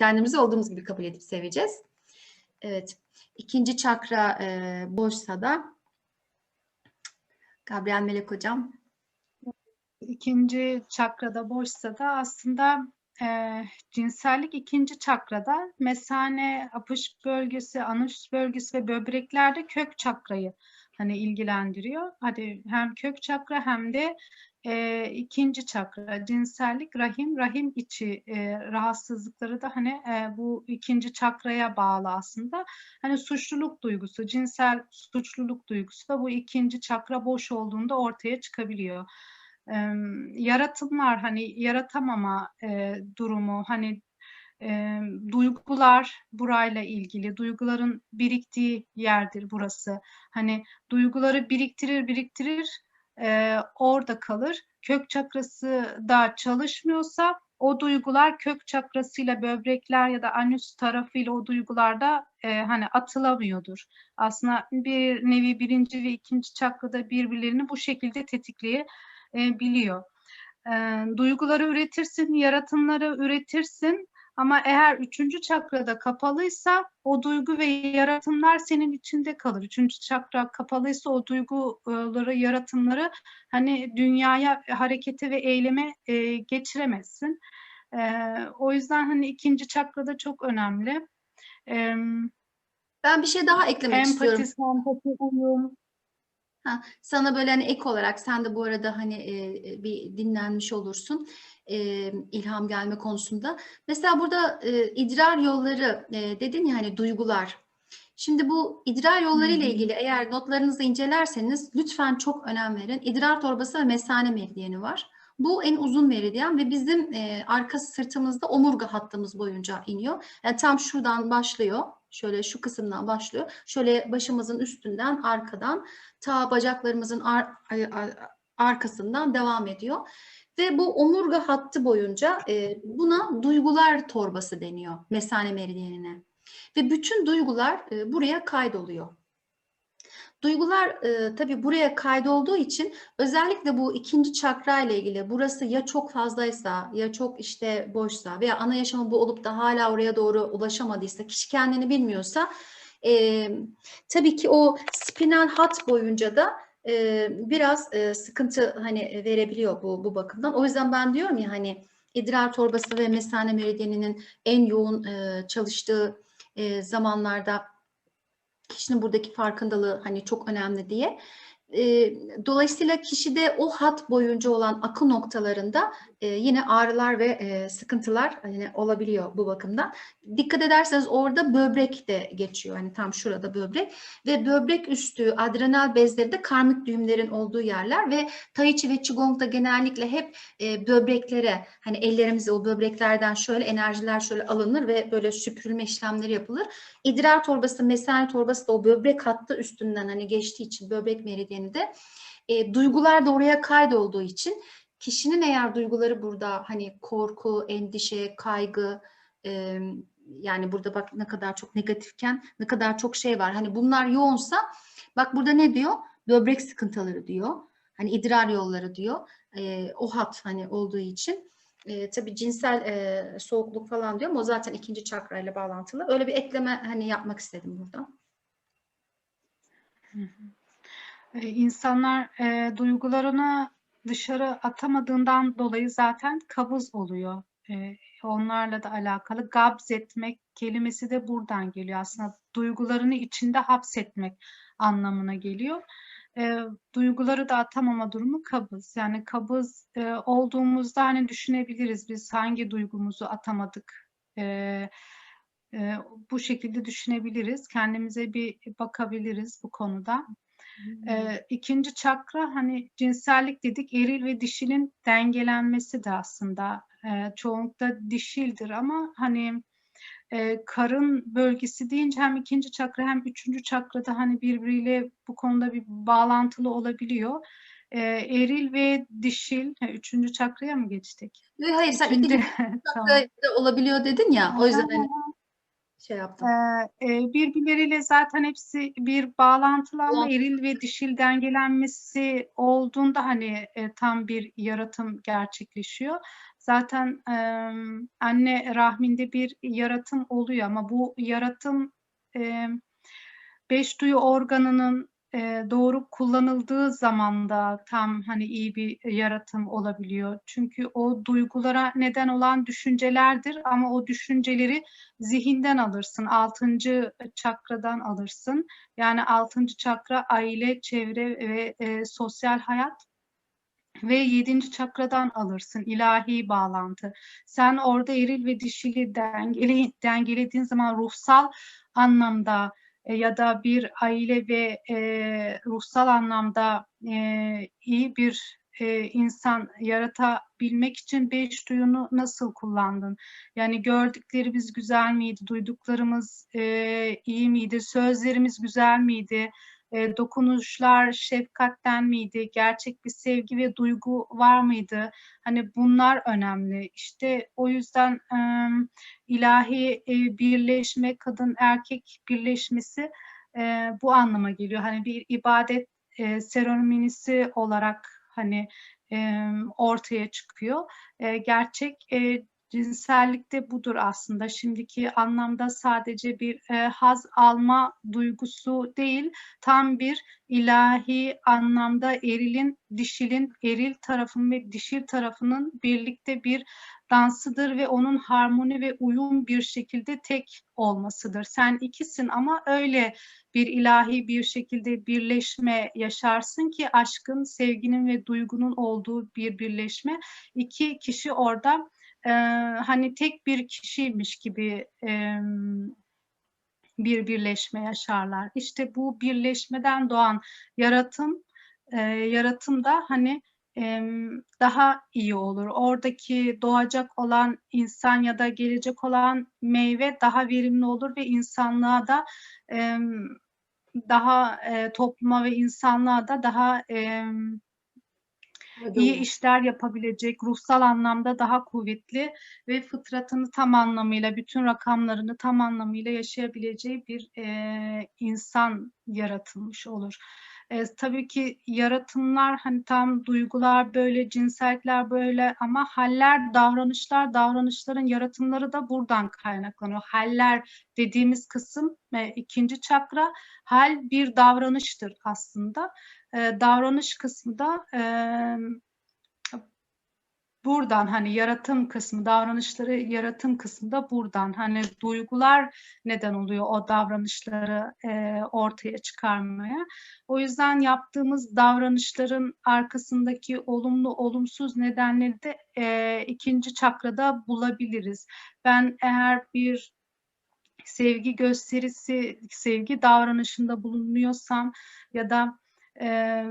Kendimizi olduğumuz gibi kabul edip seveceğiz. Evet. İkinci çakra e, boşsa da Gabriel Melek Hocam. İkinci çakrada boşsa da aslında e, cinsellik ikinci çakrada mesane, apış bölgesi, anus bölgesi ve böbreklerde kök çakrayı hani ilgilendiriyor. Hadi hem kök çakra hem de e, ikinci çakra cinsellik rahim rahim içi e, rahatsızlıkları da hani e, bu ikinci çakraya bağlı aslında. Hani suçluluk duygusu, cinsel suçluluk duygusu da bu ikinci çakra boş olduğunda ortaya çıkabiliyor e, yaratımlar hani yaratamama e, durumu hani e, duygular burayla ilgili duyguların biriktiği yerdir burası hani duyguları biriktirir biriktirir e, orada kalır. Kök çakrası da çalışmıyorsa o duygular kök çakrasıyla böbrekler ya da anüs tarafıyla o duygularda e, hani atılamıyordur. Aslında bir nevi birinci ve ikinci çakrada birbirlerini bu şekilde tetikleyebiliyor. E, duyguları üretirsin, yaratımları üretirsin ama eğer üçüncü çakrada kapalıysa o duygu ve yaratımlar senin içinde kalır. Üçüncü çakra kapalıysa o duyguları, yaratımları hani dünyaya harekete ve eyleme e, geçiremezsin. E, o yüzden hani ikinci çakrada çok önemli. E, Ben bir şey daha eklemek empati, istiyorum. sempati, uyum, Ha, sana böyle hani ek olarak sen de bu arada hani e, e, bir dinlenmiş olursun e, ilham gelme konusunda. Mesela burada e, idrar yolları e, dedin ya hani duygular. Şimdi bu idrar yolları ile ilgili eğer notlarınızı incelerseniz lütfen çok önem verin. İdrar torbası ve mesane meridyeni var. Bu en uzun meridyen ve bizim e, arka sırtımızda omurga hattımız boyunca iniyor. Yani tam şuradan başlıyor. Şöyle şu kısımdan başlıyor. Şöyle başımızın üstünden arkadan ta bacaklarımızın ar- ar- ar- arkasından devam ediyor. Ve bu omurga hattı boyunca e, buna duygular torbası deniyor mesane meridyenine. Ve bütün duygular e, buraya kaydoluyor. Duygular e, tabii buraya kaydolduğu için özellikle bu ikinci çakra ile ilgili burası ya çok fazlaysa ya çok işte boşsa veya ana yaşamı bu olup da hala oraya doğru ulaşamadıysa kişi kendini bilmiyorsa e, tabii ki o spinal hat boyunca da biraz sıkıntı hani verebiliyor bu bu bakımdan. O yüzden ben diyorum ya hani idrar torbası ve mesane meridyeninin en yoğun çalıştığı zamanlarda kişinin buradaki farkındalığı hani çok önemli diye. E, dolayısıyla kişide o hat boyunca olan akı noktalarında e, yine ağrılar ve e, sıkıntılar hani olabiliyor bu bakımdan. Dikkat ederseniz orada böbrek de geçiyor. Hani tam şurada böbrek ve böbrek üstü adrenal bezleri de karmik düğümlerin olduğu yerler ve Tai Chi ve Qigong'da genellikle hep e, böbreklere hani ellerimize o böbreklerden şöyle enerjiler şöyle alınır ve böyle süpürülme işlemleri yapılır. İdrar torbası, mesane torbası da o böbrek hattı üstünden hani geçtiği için böbrek meridyeni de e, duygular da oraya kaydolduğu için kişinin eğer duyguları burada hani korku, endişe, kaygı e, yani burada bak ne kadar çok negatifken ne kadar çok şey var. Hani bunlar yoğunsa bak burada ne diyor? Böbrek sıkıntıları diyor. Hani idrar yolları diyor. E, o hat hani olduğu için. E, tabii cinsel e, soğukluk falan diyor ama o zaten ikinci çakra ile bağlantılı. Öyle bir ekleme hani yapmak istedim burada. Ee, İnsanlar e, duygularını dışarı atamadığından dolayı zaten kabız oluyor. E, onlarla da alakalı gabz etmek kelimesi de buradan geliyor. Aslında duygularını içinde hapsetmek anlamına geliyor. E, duyguları da atamama durumu kabız. Yani kabız e, olduğumuzda hani düşünebiliriz biz hangi duygumuzu atamadık. E, e, bu şekilde düşünebiliriz. Kendimize bir bakabiliriz bu konuda. Ee, ikinci çakra hani cinsellik dedik eril ve dişilin dengelenmesi de aslında e, çoğunlukla dişildir ama hani e, karın bölgesi deyince hem ikinci çakra hem üçüncü çakrada hani birbiriyle bu konuda bir bağlantılı olabiliyor. E, eril ve dişil, üçüncü çakraya mı geçtik? Hayır sen Üçüncü, ikinci tamam. çakra da olabiliyor dedin ya. O yüzden hani şey yaptım. Ee, e, birbirleriyle zaten hepsi bir bağlantılı ama Bağlantılı. eril ve dişil dengelenmesi olduğunda hani e, tam bir yaratım gerçekleşiyor. zaten em, anne rahminde bir yaratım oluyor ama bu yaratım em, beş duyu organının e, doğru kullanıldığı zaman da tam hani iyi bir yaratım olabiliyor. Çünkü o duygulara neden olan düşüncelerdir ama o düşünceleri zihinden alırsın, altıncı çakradan alırsın. Yani altıncı çakra aile, çevre ve e, sosyal hayat ve yedinci çakradan alırsın ilahi bağlantı. Sen orada eril ve dişili dengeli, dengelediğin zaman ruhsal anlamda e, ya da bir aile ve e, ruhsal anlamda e, iyi bir e, insan yaratabilmek için beş duyunu nasıl kullandın? Yani gördüklerimiz güzel miydi? Duyduklarımız e, iyi miydi? Sözlerimiz güzel miydi? E, dokunuşlar şefkatten miydi? Gerçek bir sevgi ve duygu var mıydı? Hani bunlar önemli. İşte o yüzden e, ilahi e, birleşme, kadın erkek birleşmesi e, bu anlama geliyor. Hani bir ibadet e, seremonisi olarak hani e, ortaya çıkıyor. E, gerçek e, cinsellik de budur aslında. Şimdiki anlamda sadece bir e, haz alma duygusu değil, tam bir ilahi anlamda erilin, dişilin, eril tarafın ve dişil tarafının birlikte bir dansıdır ve onun harmoni ve uyum bir şekilde tek olmasıdır. Sen ikisin ama öyle bir ilahi bir şekilde birleşme yaşarsın ki aşkın, sevginin ve duygunun olduğu bir birleşme. İki kişi orada e, hani tek bir kişiymiş gibi e, bir birleşme yaşarlar. İşte bu birleşmeden doğan yaratım, e, yaratım da hani e, daha iyi olur. Oradaki doğacak olan insan ya da gelecek olan meyve daha verimli olur ve insanlığa da e, daha e, topluma ve insanlığa da daha e, iyi işler yapabilecek, ruhsal anlamda daha kuvvetli ve fıtratını tam anlamıyla, bütün rakamlarını tam anlamıyla yaşayabileceği bir e, insan yaratılmış olur. E, tabii ki yaratımlar hani tam duygular böyle, cinsellikler böyle ama haller, davranışlar, davranışların yaratımları da buradan kaynaklanıyor. Haller dediğimiz kısım e, ikinci çakra, hal bir davranıştır aslında. E, davranış kısmı da e, buradan hani yaratım kısmı, davranışları yaratım kısmı da buradan. Hani duygular neden oluyor o davranışları e, ortaya çıkarmaya. O yüzden yaptığımız davranışların arkasındaki olumlu olumsuz nedenleri de e, ikinci çakrada bulabiliriz. Ben eğer bir sevgi gösterisi, sevgi davranışında bulunuyorsam ya da e,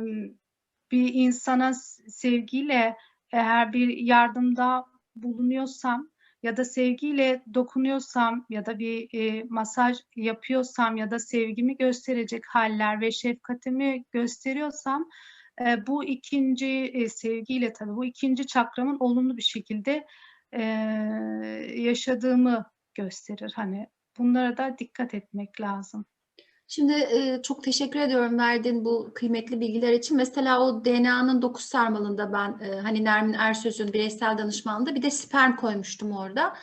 bir insana sevgiyle eğer bir yardımda bulunuyorsam ya da sevgiyle dokunuyorsam ya da bir e, masaj yapıyorsam ya da sevgimi gösterecek haller ve şefkatimi gösteriyorsam e, bu ikinci e, sevgiyle tabii bu ikinci çakramın olumlu bir şekilde e, yaşadığımı gösterir. Hani bunlara da dikkat etmek lazım. Şimdi e, çok teşekkür ediyorum verdiğin bu kıymetli bilgiler için. Mesela o DNA'nın dokuz sarmalında ben e, hani Nermin Ersöz'ün bireysel danışmanında bir de sperm koymuştum orada.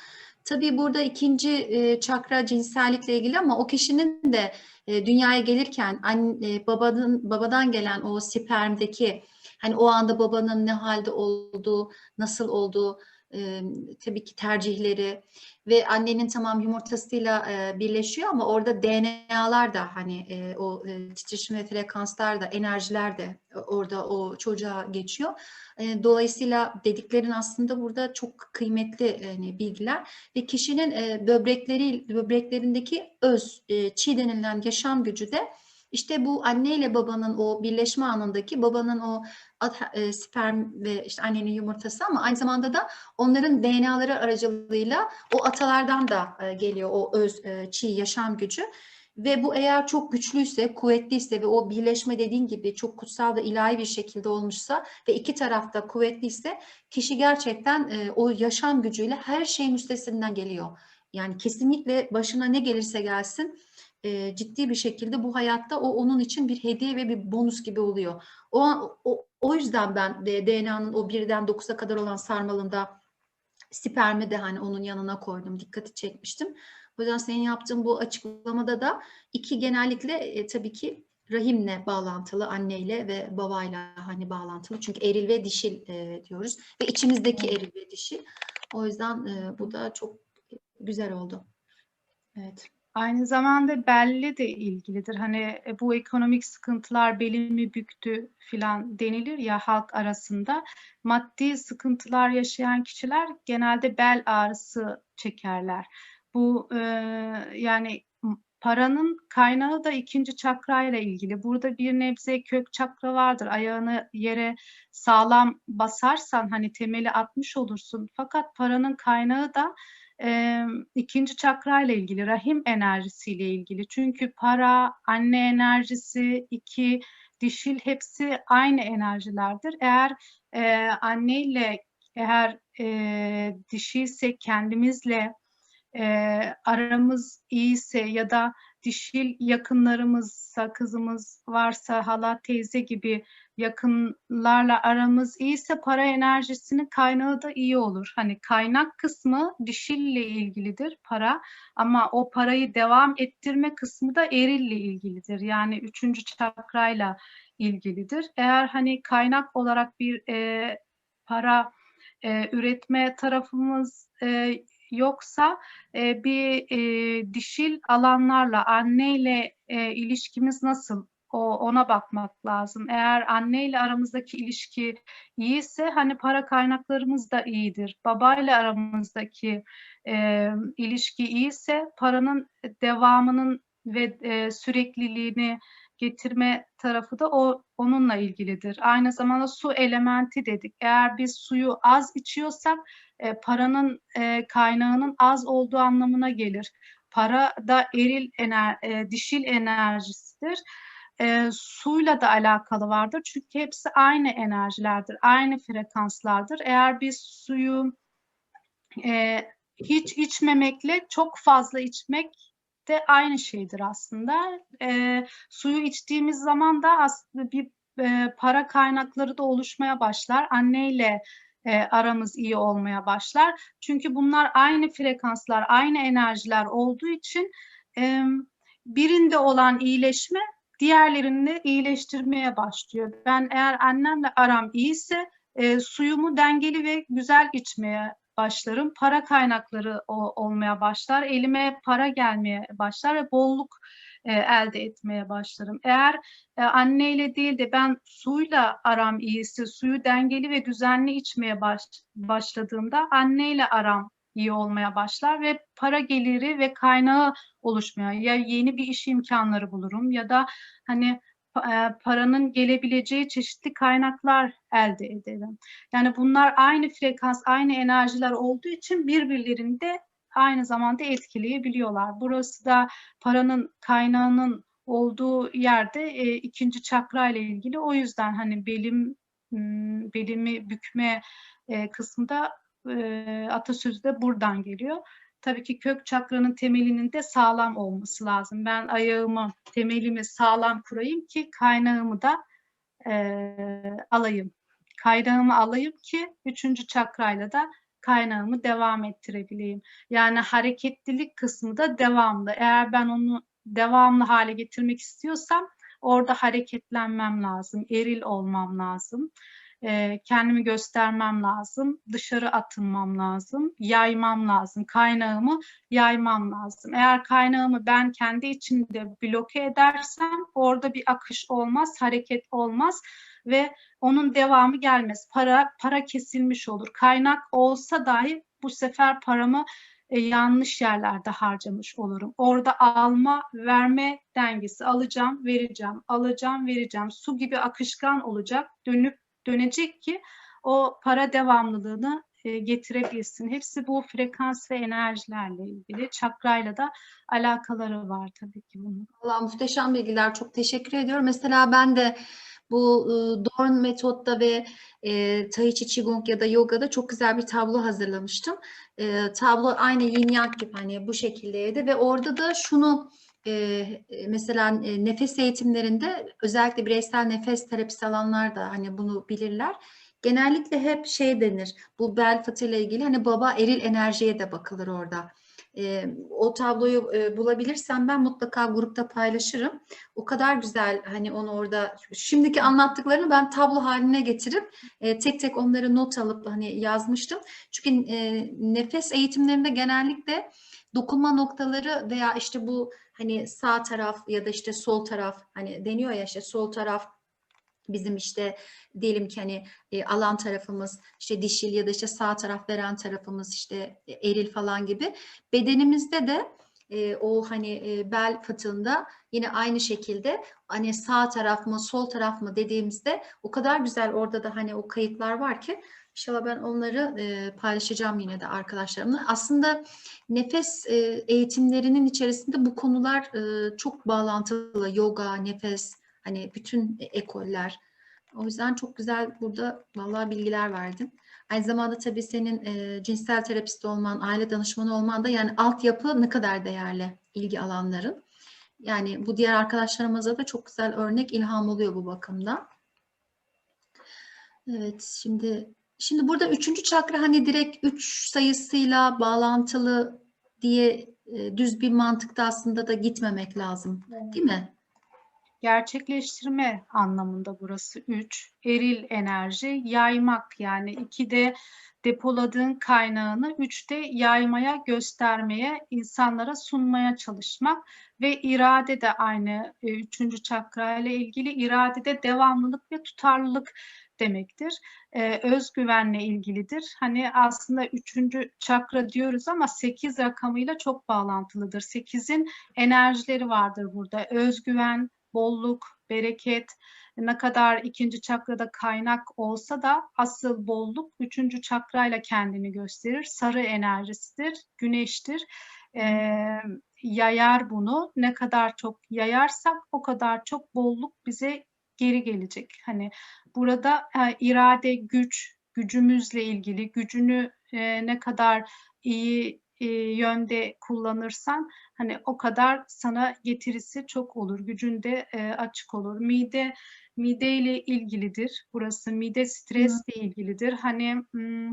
Tabii burada ikinci e, çakra cinsellikle ilgili ama o kişinin de e, dünyaya gelirken anne, babanın babadan gelen o spermdeki hani o anda babanın ne halde olduğu, nasıl olduğu, e, tabii ki tercihleri ve annenin tamam yumurtasıyla e, birleşiyor ama orada DNA'lar da hani e, o e, titreşim ve frekanslar da enerjiler de orada o çocuğa geçiyor. E, dolayısıyla dediklerin aslında burada çok kıymetli hani bilgiler ve kişinin e, böbrekleri böbreklerindeki öz e, çi denilen yaşam gücü de işte bu anne ile babanın o birleşme anındaki babanın o e, sperm ve işte annenin yumurtası ama aynı zamanda da onların DNA'ları aracılığıyla o atalardan da e, geliyor o öz e, çiğ yaşam gücü. Ve bu eğer çok güçlüyse, kuvvetliyse ve o birleşme dediğin gibi çok kutsal ve ilahi bir şekilde olmuşsa ve iki tarafta kuvvetliyse kişi gerçekten e, o yaşam gücüyle her şeyin üstesinden geliyor. Yani kesinlikle başına ne gelirse gelsin e, ciddi bir şekilde bu hayatta o onun için bir hediye ve bir bonus gibi oluyor. O, o, o yüzden ben DNA'nın o birden 9'a kadar olan sarmalında spermi de hani onun yanına koydum. Dikkati çekmiştim. O yüzden senin yaptığın bu açıklamada da iki genellikle e, tabii ki rahimle bağlantılı, anneyle ve babayla hani bağlantılı. Çünkü eril ve dişil e, diyoruz ve içimizdeki eril ve dişil. O yüzden e, bu da çok güzel oldu. Evet. Aynı zamanda belle de ilgilidir. Hani e, bu ekonomik sıkıntılar belimi büktü filan denilir ya halk arasında. Maddi sıkıntılar yaşayan kişiler genelde bel ağrısı çekerler. Bu e, yani paranın kaynağı da ikinci çakrayla ilgili. Burada bir nebze kök çakra vardır. Ayağını yere sağlam basarsan hani temeli atmış olursun. Fakat paranın kaynağı da e, ikinci çakrayla ilgili, rahim enerjisiyle ilgili. Çünkü para, anne enerjisi, iki, dişil hepsi aynı enerjilerdir. Eğer e, anneyle eğer e, dişiyse kendimizle e, aramız iyiyse ya da dişil yakınlarımızsa kızımız varsa hala teyze gibi yakınlarla aramız iyiyse para enerjisinin kaynağı da iyi olur. Hani kaynak kısmı dişille ilgilidir para ama o parayı devam ettirme kısmı da erille ilgilidir. Yani üçüncü çakrayla ilgilidir. Eğer hani kaynak olarak bir e, para e, üretme tarafımız e, yoksa e, bir e, dişil alanlarla anneyle e, ilişkimiz nasıl o ona bakmak lazım. Eğer anneyle aramızdaki ilişki iyiyse hani para kaynaklarımız da iyidir. Babayla aramızdaki e, ilişki iyiyse paranın devamının ve e, sürekliliğini getirme tarafı da o onunla ilgilidir. Aynı zamanda su elementi dedik. Eğer biz suyu az içiyorsak e, paranın e, kaynağının az olduğu anlamına gelir. Para da eril ener, e, dişil enerjisidir. E, suyla da alakalı vardır. Çünkü hepsi aynı enerjilerdir, aynı frekanslardır. Eğer biz suyu e, hiç içmemekle çok fazla içmek de aynı şeydir aslında. E, suyu içtiğimiz zaman da aslında bir e, para kaynakları da oluşmaya başlar. Anneyle e, aramız iyi olmaya başlar. Çünkü bunlar aynı frekanslar, aynı enerjiler olduğu için e, birinde olan iyileşme diğerlerini iyileştirmeye başlıyor. Ben eğer annemle aram iyiyse e, suyumu dengeli ve güzel içmeye başlarım. Para kaynakları o, olmaya başlar. Elime para gelmeye başlar ve bolluk e, elde etmeye başlarım. Eğer e, anneyle değil de ben suyla aram iyiyse, suyu dengeli ve düzenli içmeye baş, başladığımda anneyle aram iyi olmaya başlar ve para geliri ve kaynağı oluşmaya ya yeni bir iş imkanları bulurum ya da hani e, paranın gelebileceği çeşitli kaynaklar elde ederim. Yani bunlar aynı frekans, aynı enerjiler olduğu için birbirlerini de aynı zamanda etkileyebiliyorlar. Burası da paranın kaynağının olduğu yerde e, ikinci çakra ile ilgili. O yüzden hani belim belimi bükme e, kısmında e, atasözü de buradan geliyor. Tabii ki kök çakranın temelinin de sağlam olması lazım. Ben ayağımı, temelimi sağlam kurayım ki kaynağımı da e, alayım. Kaynağımı alayım ki üçüncü çakrayla da kaynağımı devam ettirebileyim. Yani hareketlilik kısmı da devamlı. Eğer ben onu devamlı hale getirmek istiyorsam orada hareketlenmem lazım, eril olmam lazım e, kendimi göstermem lazım, dışarı atılmam lazım, yaymam lazım, kaynağımı yaymam lazım. Eğer kaynağımı ben kendi içimde bloke edersem orada bir akış olmaz, hareket olmaz ve onun devamı gelmez. Para para kesilmiş olur. Kaynak olsa dahi bu sefer paramı e, yanlış yerlerde harcamış olurum. Orada alma, verme dengesi alacağım, vereceğim, alacağım, vereceğim. Su gibi akışkan olacak, dönüp dönecek ki o para devamlılığını e, getirebilsin. Hepsi bu frekans ve enerjilerle ilgili. Çakrayla da alakaları var tabii ki bunun. Allah muhteşem bilgiler. Çok teşekkür ediyorum. Mesela ben de bu e, Dorn metotta ve e, Tai Chi Qigong ya da yogada çok güzel bir tablo hazırlamıştım. E, tablo aynı yin yang gibi hani bu şekildeydi ve orada da şunu e, mesela e, nefes eğitimlerinde özellikle bireysel nefes terapisi alanlar da hani bunu bilirler. genellikle hep şey denir. Bu bel fıtığıyla ilgili hani baba eril enerjiye de bakılır orada. E, o tabloyu e, bulabilirsem ben mutlaka grupta paylaşırım. O kadar güzel hani onu orada şimdiki anlattıklarını ben tablo haline getirip e, tek tek onları not alıp hani yazmıştım. Çünkü nefes eğitimlerinde genellikle dokunma noktaları veya işte bu hani sağ taraf ya da işte sol taraf hani deniyor ya işte sol taraf bizim işte diyelim ki hani e, alan tarafımız işte dişil ya da işte sağ taraf veren tarafımız işte eril falan gibi. Bedenimizde de e, o hani e, bel fıtığında yine aynı şekilde hani sağ taraf mı sol taraf mı dediğimizde o kadar güzel orada da hani o kayıtlar var ki İnşallah ben onları e, paylaşacağım yine de arkadaşlarımla. Aslında nefes e, eğitimlerinin içerisinde bu konular e, çok bağlantılı. Yoga, nefes, hani bütün ekoller. O yüzden çok güzel burada vallahi bilgiler verdin. Aynı zamanda tabii senin e, cinsel terapist olman, aile danışmanı olman da yani altyapı ne kadar değerli ilgi alanların. Yani bu diğer arkadaşlarımıza da çok güzel örnek ilham oluyor bu bakımda. Evet, şimdi Şimdi burada üçüncü çakra hani direkt üç sayısıyla bağlantılı diye e, düz bir mantıkta aslında da gitmemek lazım. Değil mi? Gerçekleştirme anlamında burası 3. Eril enerji, yaymak yani 2'de depoladığın kaynağını 3'te yaymaya, göstermeye, insanlara sunmaya çalışmak ve irade de aynı 3. E, çakra ile ilgili iradede devamlılık ve tutarlılık demektir. Ee, özgüvenle ilgilidir. Hani aslında üçüncü çakra diyoruz ama sekiz rakamıyla çok bağlantılıdır. Sekizin enerjileri vardır burada. Özgüven, bolluk, bereket, ne kadar ikinci çakrada kaynak olsa da asıl bolluk üçüncü çakrayla kendini gösterir. Sarı enerjisidir, güneştir. Ee, yayar bunu. Ne kadar çok yayarsak o kadar çok bolluk bize geri gelecek. Hani burada e, irade, güç, gücümüzle ilgili, gücünü e, ne kadar iyi e, yönde kullanırsan hani o kadar sana getirisi çok olur. Gücünde e, açık olur. Mide mide ile ilgilidir. Burası mide stresle ilgilidir. Hani m,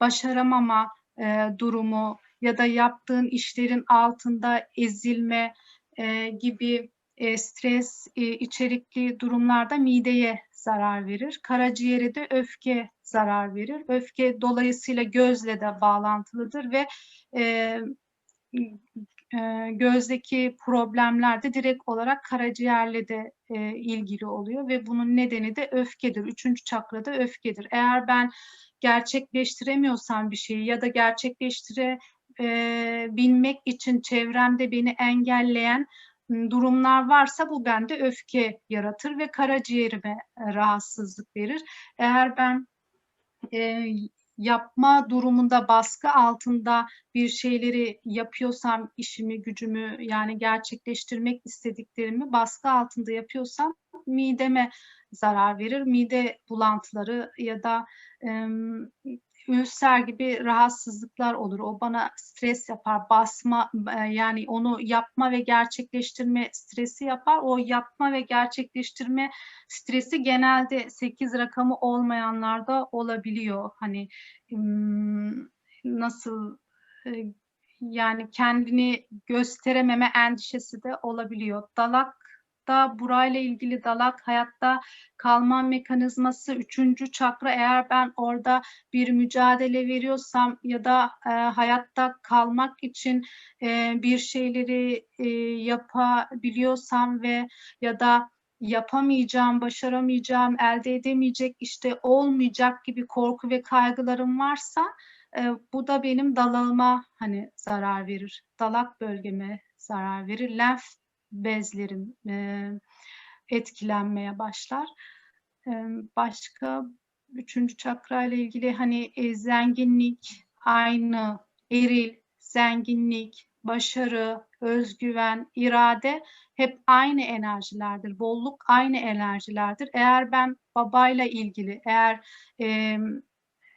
başaramama e, durumu ya da yaptığın işlerin altında ezilme e, gibi e, stres e, içerikli durumlarda mideye zarar verir. Karaciğere de öfke zarar verir. Öfke dolayısıyla gözle de bağlantılıdır ve e, e, gözdeki problemler de direkt olarak karaciğerle de e, ilgili oluyor ve bunun nedeni de öfkedir. Üçüncü çakrada öfkedir. Eğer ben gerçekleştiremiyorsam bir şeyi ya da gerçekleştire e, bilmek için çevremde beni engelleyen durumlar varsa bu bende öfke yaratır ve karaciğerime e, rahatsızlık verir. Eğer ben e, yapma durumunda baskı altında bir şeyleri yapıyorsam işimi gücümü yani gerçekleştirmek istediklerimi baskı altında yapıyorsam mideme zarar verir. Mide bulantıları ya da e, ülser gibi rahatsızlıklar olur. O bana stres yapar, basma e, yani onu yapma ve gerçekleştirme stresi yapar. O yapma ve gerçekleştirme stresi genelde 8 rakamı olmayanlarda olabiliyor. Hani nasıl e, yani kendini gösterememe endişesi de olabiliyor. Dalak da burayla ilgili dalak hayatta kalma mekanizması üçüncü çakra eğer ben orada bir mücadele veriyorsam ya da e, hayatta kalmak için e, bir şeyleri e, yapabiliyorsam ve ya da yapamayacağım, başaramayacağım, elde edemeyecek, işte olmayacak gibi korku ve kaygılarım varsa e, bu da benim dalağıma hani zarar verir. Dalak bölgeme zarar verir. Lenf bezlerim e, etkilenmeye başlar. E, başka üçüncü çakra ile ilgili hani e, zenginlik, aynı, eril, zenginlik, başarı, özgüven, irade hep aynı enerjilerdir. Bolluk aynı enerjilerdir. Eğer ben babayla ilgili, eğer e,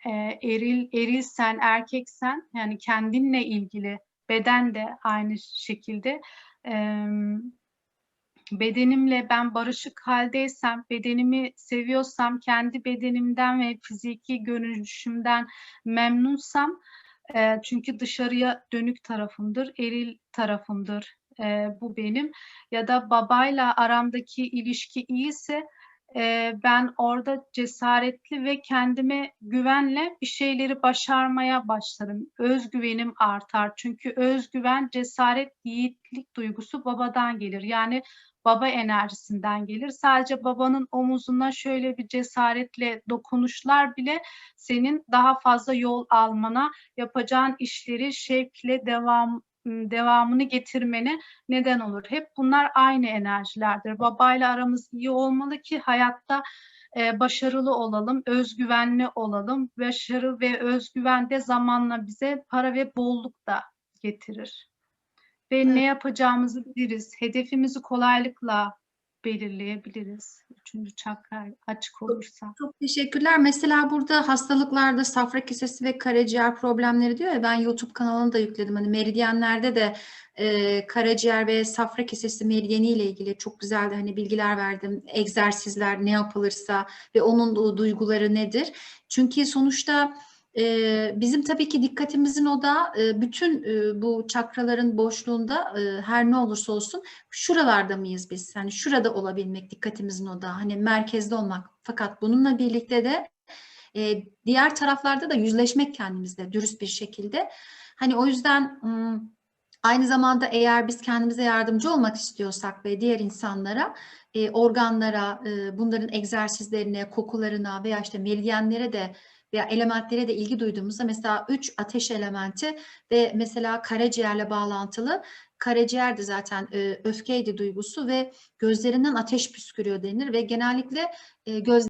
e, eril erilsen, erkeksen yani kendinle ilgili beden de aynı şekilde bedenimle ben barışık haldeysem, bedenimi seviyorsam, kendi bedenimden ve fiziki görünüşümden memnunsam, e, çünkü dışarıya dönük tarafımdır, eril tarafımdır e, bu benim. Ya da babayla aramdaki ilişki iyiyse e, ben orada cesaretli ve kendime güvenle bir şeyleri başarmaya başlarım. Özgüvenim artar. Çünkü özgüven, cesaret, yiğitlik duygusu babadan gelir. Yani baba enerjisinden gelir. Sadece babanın omuzuna şöyle bir cesaretle dokunuşlar bile senin daha fazla yol almana, yapacağın işleri şevkle devam devamını getirmene neden olur. Hep bunlar aynı enerjilerdir. Babayla aramız iyi olmalı ki hayatta e, başarılı olalım, özgüvenli olalım. Başarı ve özgüven de zamanla bize para ve bolluk da getirir. Ve Evet. ne yapacağımızı biliriz. Hedefimizi kolaylıkla belirleyebiliriz. Üçüncü çakra açık olursa. Çok teşekkürler. Mesela burada hastalıklarda safra kesesi ve karaciğer problemleri diyor ya ben YouTube kanalını da yükledim. Hani meridyenlerde de e, karaciğer ve safra kesesi meridyeni ile ilgili çok güzel de hani bilgiler verdim. Egzersizler ne yapılırsa ve onun duyguları nedir? Çünkü sonuçta bizim tabii ki dikkatimizin e, bütün bu çakraların boşluğunda her ne olursa olsun şuralarda mıyız biz? Yani şurada olabilmek dikkatimizin odağı. Hani merkezde olmak. Fakat bununla birlikte de diğer taraflarda da yüzleşmek kendimizle dürüst bir şekilde. Hani o yüzden aynı zamanda eğer biz kendimize yardımcı olmak istiyorsak ve diğer insanlara organlara, bunların egzersizlerine, kokularına veya işte meridyenlere de veya elementlere de ilgi duyduğumuzda mesela üç ateş elementi ve mesela karaciğerle bağlantılı. Karaciğer de zaten e, öfkeydi duygusu ve gözlerinden ateş püskürüyor denir ve genellikle e, göz